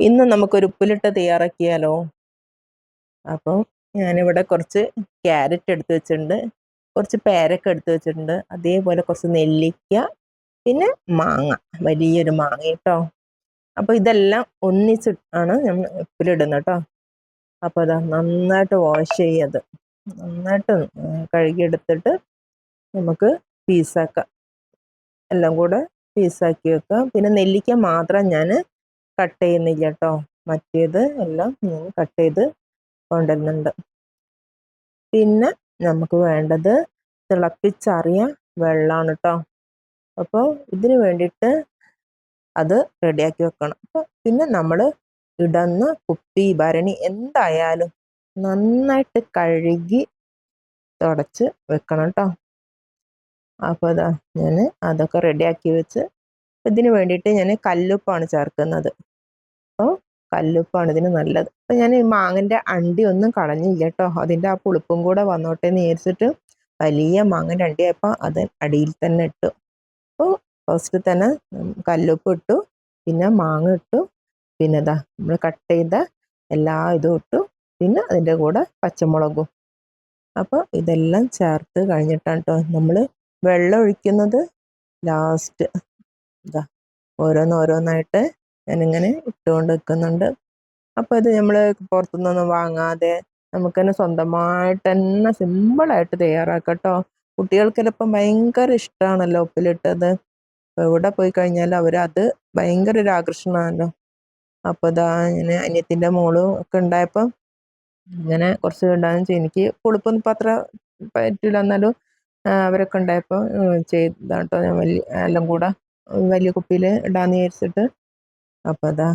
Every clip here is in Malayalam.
ഇന്ന് നമുക്കൊരു ഉപ്പിലിട്ട് തയ്യാറാക്കിയാലോ? അപ്പോൾ ഞാനിവിടെ കുറച്ച് ക്യാരറ്റ് എടുത്ത് വെച്ചിട്ടുണ്ട്. കുറച്ച് പേരക്ക എടുത്ത് വെച്ചിട്ടുണ്ട്. അതേപോലെ കുറച്ച് നെല്ലിക്ക പിന്നെ മാങ്ങ. വലിയൊരു മാങ്ങ കേട്ടോ. അപ്പോൾ ഇതെല്ലാം ഒന്നിച്ചിട്ടാണ് നമ്മൾ ഉപ്പിലിടുന്നത് കേട്ടോ. അപ്പോൾ അതാ നന്നായിട്ട് വാഷ് ചെയ്യത് നന്നായിട്ട് കഴുകിയെടുത്തിട്ട് നമുക്ക് പീസാക്കാം. എല്ലാം കൂടെ പീസാക്കി വെക്കാം. പിന്നെ നെല്ലിക്ക മാത്രം ഞാൻ കട്ട് ചെയ്യുന്നില്ല കേട്ടോ മറ്റേത് എല്ലാം ഞാൻ കട്ട് ചെയ്ത് കൊണ്ടുവരുന്നുണ്ട്. പിന്നെ നമുക്ക് വേണ്ടത് തിളപ്പിച്ചറിയ വെള്ളമാണ് കേട്ടോ അപ്പോൾ ഇതിന് വേണ്ടിയിട്ട് അത് റെഡിയാക്കി വെക്കണം. അപ്പോൾ പിന്നെ നമ്മൾ ഇടന്ന് കുപ്പി ഭരണി എന്തായാലും നന്നായിട്ട് കഴുകി തുടച്ച് വെക്കണം കേട്ടോ അപ്പോൾ അതാ ഞാൻ അതൊക്കെ റെഡിയാക്കി വെച്ച് ഇതിന് വേണ്ടിയിട്ട് ഞാൻ കല്ലുപ്പാണ് ചേർക്കുന്നത്. അപ്പോൾ കല്ലുപ്പാണ് ഇതിന് നല്ലത്. അപ്പോൾ ഞാൻ ഈ മാങ്ങന്റെ അണ്ടി ഒന്നും കളഞ്ഞില്ല കേട്ടോ അതിന്റെ ആ പുളിപ്പും കൂടെ വന്നോട്ടെ എന്ന് വിചാരിച്ചിട്ട് വലിയ മാങ്ങന്റെ അണ്ടിയായപ്പോൾ അത് അടിയിൽ തന്നെ ഇട്ടു. അപ്പോൾ ഫസ്റ്റ് തന്നെ കല്ലുപ്പ് ഇട്ടു പിന്നെ മാങ്ങ ഇട്ടു പിന്നെ ഇതാ നമ്മൾ കട്ട് ചെയ്ത എല്ലാ ഇതും ഇട്ടു പിന്നെ അതിന്റെ കൂടെ പച്ചമുളകും. അപ്പോൾ ഇതെല്ലാം ചേർത്ത് കഴിഞ്ഞിട്ടാണ് കേട്ടോ നമ്മൾ വെള്ളം ഒഴിക്കുന്നത് ലാസ്റ്റ് ഇതാ ഓരോന്നോരോന്നായിട്ട് ഞാനിങ്ങനെ ഇട്ടുകൊണ്ട് വെക്കുന്നുണ്ട് അപ്പോൾ ഇത് നമ്മൾ പുറത്തുനിന്നൊന്നും വാങ്ങാതെ നമുക്ക് തന്നെ സ്വന്തമായിട്ട് തന്നെ സിമ്പിളായിട്ട് തയ്യാറാക്കാം കേട്ടോ. ചിലപ്പം ഭയങ്കര ഇഷ്ടമാണല്ലോ ഉപ്പിലിട്ടത്. എവിടെ പോയി കഴിഞ്ഞാൽ അവരത് ഭയങ്കര ഒരു ആകർഷണമാണല്ലോ. അപ്പോൾ ഇതാ ഇങ്ങനെ അനിയത്തിന്റെ മോളും ഒക്കെ ഉണ്ടായപ്പം ഇങ്ങനെ കുറച്ച് ഉണ്ടാകും എനിക്ക് പുളിപ്പൊന്നും ഇപ്പം അത്ര പറ്റില്ല. എന്നാലും അവരൊക്കെ ഉണ്ടായപ്പോൾ ചെയ്താട്ടോ ഞാൻ വലിയ എല്ലാം കൂടെ വലിയ കുപ്പിയിൽ ഇടാന്ന് വിചാരിച്ചിട്ട് അപ്പോൾ അതാ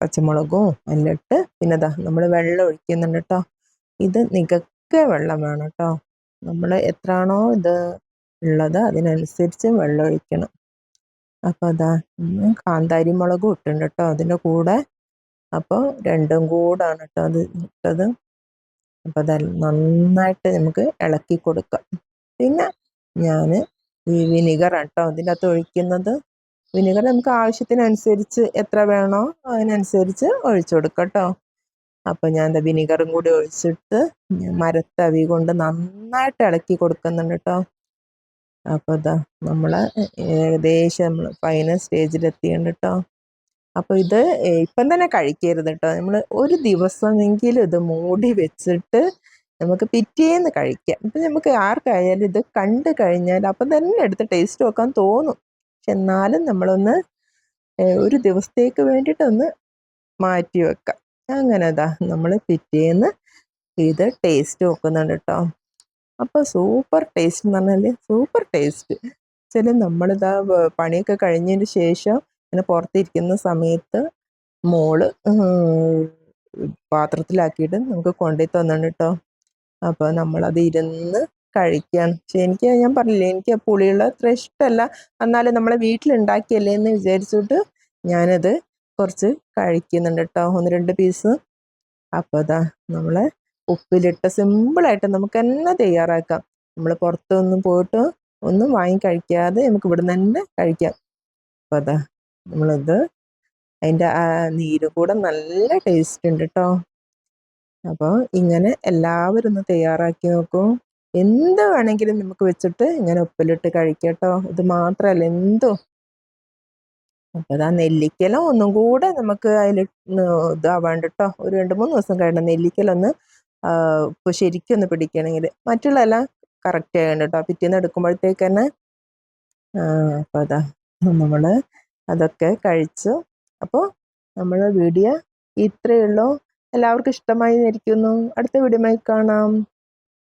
പച്ചമുളകും എല്ലാം പിന്നെ അതാ നമ്മൾ വെള്ളം ഒഴിക്കുന്നുണ്ട് കേട്ടോ ഇത് നികക്ക വെള്ളം വേണം കേട്ടോ നമ്മൾ എത്രയാണോ ഇത് ഉള്ളത് അതിനനുസരിച്ച് വെള്ളം ഒഴിക്കണം. അപ്പോൾ അതാ കാന്താരി മുളകും ഇട്ടുണ്ട് കേട്ടോ അതിന്റെ കൂടെ അപ്പോൾ രണ്ടും കൂടാണ് കേട്ടോ അത് ഇട്ടത്. അപ്പോൾ അത് നന്നായിട്ട് നമുക്ക് ഇളക്കി കൊടുക്കാം. പിന്നെ ഞാൻ ഈ വിനിഗർ കേട്ടോ അതിന്റെ അകത്ത് ഒഴിക്കുന്നത്. വിനിഗർ നമുക്ക് ആവശ്യത്തിനനുസരിച്ച് എത്ര വേണോ അതിനനുസരിച്ച് ഒഴിച്ചു കൊടുക്കാം കേട്ടോ. അപ്പോൾ ഞാൻ എന്താ വിനിഗറും കൂടി ഒഴിച്ചിട്ട് മരത്തവി കൊണ്ട് നന്നായിട്ട് ഇളക്കി കൊടുക്കുന്നുണ്ട് കേട്ടോ. അപ്പോൾ ഇതാ നമ്മൾ ഏകദേശം നമ്മൾ ഫൈനൽ സ്റ്റേജിലെത്തിയുണ്ട് കേട്ടോ. അപ്പോൾ ഇത് ഇപ്പം തന്നെ കഴിക്കരുത് കേട്ടോ. നമ്മൾ ഒരു ദിവസമെങ്കിലും ഇത് മൂടി വെച്ചിട്ട് നമുക്ക് പിറ്റേന്ന് കഴിക്കാം. ഇപ്പം നമുക്ക് ആർക്കായാലും ഇത് കണ്ടു കഴിഞ്ഞാൽ അപ്പം തന്നെ എടുത്ത് ടേസ്റ്റ് നോക്കാൻ തോന്നും. എന്നാലും നമ്മളൊന്ന് ഒരു ദിവസത്തേക്ക് വേണ്ടിയിട്ടൊന്ന് മാറ്റി വെക്കാം. അങ്ങനെ അതാ നമ്മൾ പിറ്റേന്ന് ഇത് ടേസ്റ്റ് നോക്കുന്നുണ്ട് കേട്ടോ അപ്പോൾ സൂപ്പർ ടേസ്റ്റ് എന്ന് പറഞ്ഞാൽ സൂപ്പർ ടേസ്റ്റ് ചില നമ്മളിതാ പണിയൊക്കെ കഴിഞ്ഞതിന് ശേഷം ഇങ്ങനെ പുറത്തിരിക്കുന്ന സമയത്ത് മോൾ പാത്രത്തിലാക്കിയിട്ട് നമുക്ക് കൊണ്ടുപോയി തന്നിട്ടുണ്ട് കേട്ടോ അപ്പോൾ നമ്മളത് ഇരുന്ന് കഴിക്കുകയാണ് പക്ഷെ എനിക്ക് ഞാൻ പറഞ്ഞില്ലേ എനിക്ക് പുളിയുള്ള അത്ര ഇഷ്ടമല്ല എന്നാലും നമ്മളെ വീട്ടിലുണ്ടാക്കിയല്ലേ എന്ന് വിചാരിച്ചിട്ട് ഞാനത് കുറച്ച് കഴിക്കുന്നുണ്ട് കേട്ടോ ഒന്ന് രണ്ട് പീസ്. അപ്പോൾ അതാ നമ്മളെ ഉപ്പിലിട്ട് സിമ്പിളായിട്ട് നമുക്ക് തന്നെ തയ്യാറാക്കാം. നമ്മൾ പുറത്തൊന്നും പോയിട്ട് ഒന്നും വാങ്ങി കഴിക്കാതെ നമുക്ക് ഇവിടെ തന്നെ കഴിക്കാം. അപ്പോൾ അതാ നമ്മളത് അതിന്റെ ആ നീര് കൂടെ നല്ല ടേസ്റ്റ് ഉണ്ട് കേട്ടോ അപ്പോൾ ഇങ്ങനെ എല്ലാവരും ഒന്ന് തയ്യാറാക്കി നോക്കൂ. എന്ത് വേണമെങ്കിലും നമുക്ക് വെച്ചിട്ട് ഇങ്ങനെ ഉപ്പിലിട്ട് കഴിക്കട്ടോ ഇത് മാത്രമല്ല എന്തോ. അപ്പോൾ നെല്ലിക്കലം ഒന്നും കൂടെ നമുക്ക് അതിൽ ഇതാവാണ്ട് ഒരു രണ്ട് മൂന്ന് ദിവസം കഴിയണം നെല്ലിക്കലൊന്ന് ഇപ്പൊ ശരിക്കും ഒന്ന് പിടിക്കണമെങ്കിൽ. മറ്റുള്ള എല്ലാം കറക്റ്റ് ആയുണ്ട് കേട്ടോ. പിറ്റേന്ന് എടുക്കുമ്പോഴത്തേക്ക് തന്നെ അപ്പോൾ അതാ നമ്മൾ അതൊക്കെ കഴിച്ചു. അപ്പോൾ നമ്മൾ വീഡിയോ ഇത്രയേ ഉള്ളൂ. എല്ലാവർക്കും ഇഷ്ടമായി ഇരിക്കുന്നു അടുത്ത വീഡിയോ കാണാം.